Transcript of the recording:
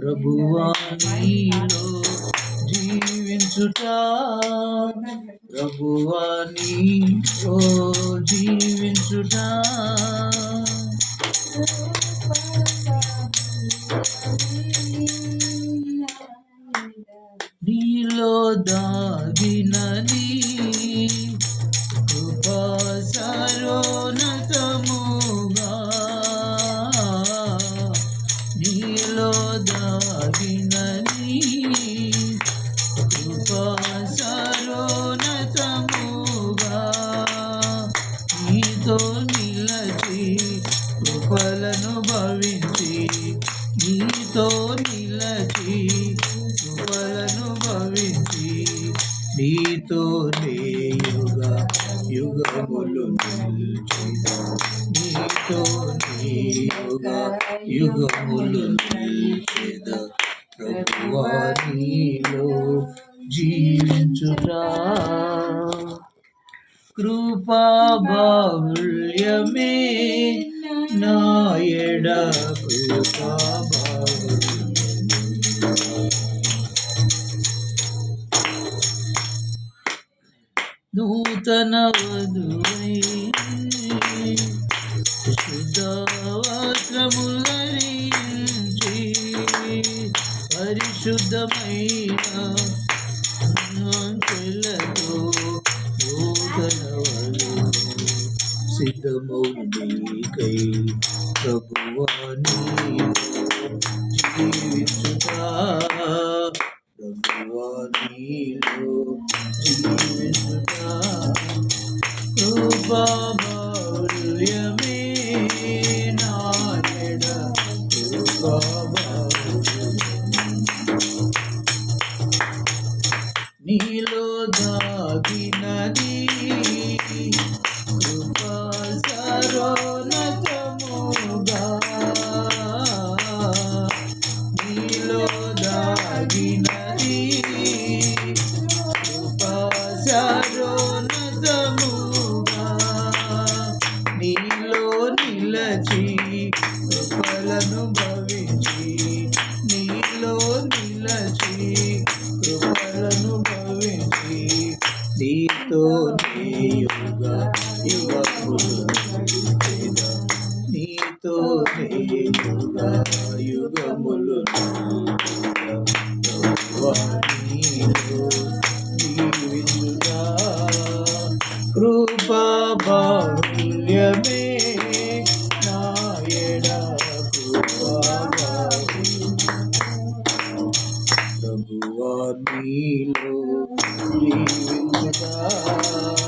ప్రభువా నీలో జీవించుట ప్రభువా నీలో జీవించుట నీలో దాగినా కృపలను భవించి నీతో యుగ యుగములు నిల్చిదా నీతో యుగ యుగములు నిల్చిదా ప్రభువా జీవించురా. కృపా బాహుల్యమే నాయడ కృపా నూతన వధువై పరిశుద్ధమైన చెల్లతో నూతన సిద్ధమౌనికై. ప్రభువాని ప్రభువానిలో నీలో దాగినది. కృపా నీలో దాగినది. కృపా నీలో నిలచి కృపలను భవించి. నీలో నిలచి నీతో యుగ యుగములు నీతో యుగ యుగములు నిలిచేదా. కృపా బాహుల్యమే ప్రభువా నీలో Oh.